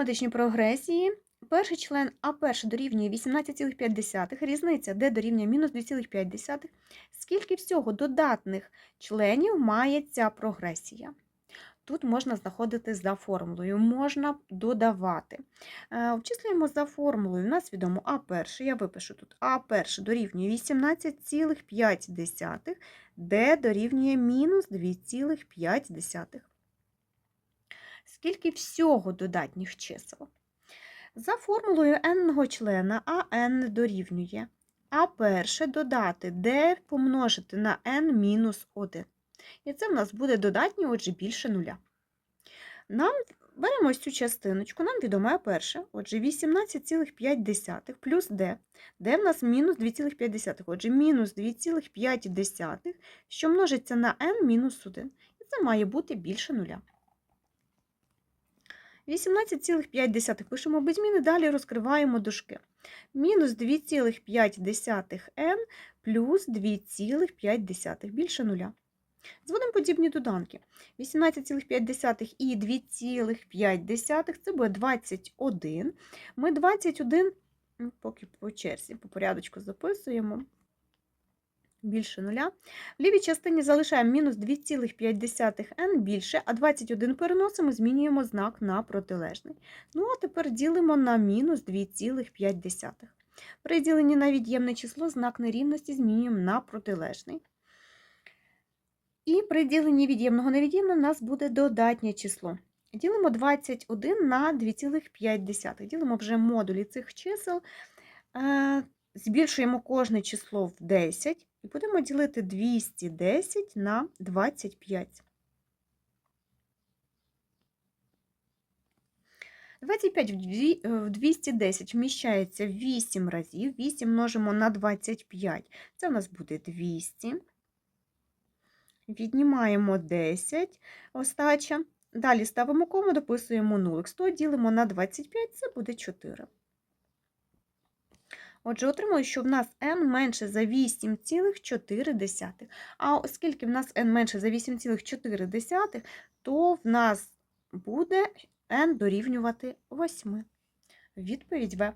арифметичній прогресії перший член А1 дорівнює 18,5, різниця d дорівнює мінус 2,5. Скільки всього додатних членів має ця прогресія? Тут можна знаходити за формулою, можна додавати. Е, Обчислюємо за формулою. У нас відомо А1, я випишу тут А1 дорівнює 18,5, d дорівнює мінус 2,5. Скільки всього додатніх чисел? За формулою n члена АН дорівнює А1 додати d помножити на n мінус 1. І це в нас буде додатнє, отже, більше нуля. Нам беремо ось цю частиночку, нам відомо А1, отже, 18,5 плюс d. d в нас мінус 2,5, отже, мінус 2,5, що множиться на n мінус 1. І це має бути більше нуля. 18,5 пишемо без зміни, далі розкриваємо дужки. Мінус 2,5n плюс 2,5 більше нуля. Зводимо подібні доданки. 18,5 і 2,5 це буде 21. Ми 21, ну, поки по черзі, по порядочку записуємо. Більше нуля. В лівій частині залишаємо мінус 2,5n більше, а 21 переносимо, змінюємо знак на протилежний. Ну, а тепер ділимо на мінус 2,5. При діленні на від'ємне число знак нерівності змінюємо на протилежний. І при діленні від'ємного на від'ємне у нас буде додатнє число. Ділимо 21 на 2,5. Ділимо вже модулі цих чисел. Е, Збільшуємо кожне число в 10 і будемо ділити 210 на 25. 25 в е, в 210 вміщається 8 разів. 8 множимо на 25. Це у нас буде 200. Віднімаємо 10 остача. Далі ставимо кому, дописуємо 0. 100 ділимо на 25, це буде 4. Отже, отримую, що в нас n менше за 8,4. А оскільки в нас n менше за 8,4, то в нас буде n дорівнювати 8. Відповідь В.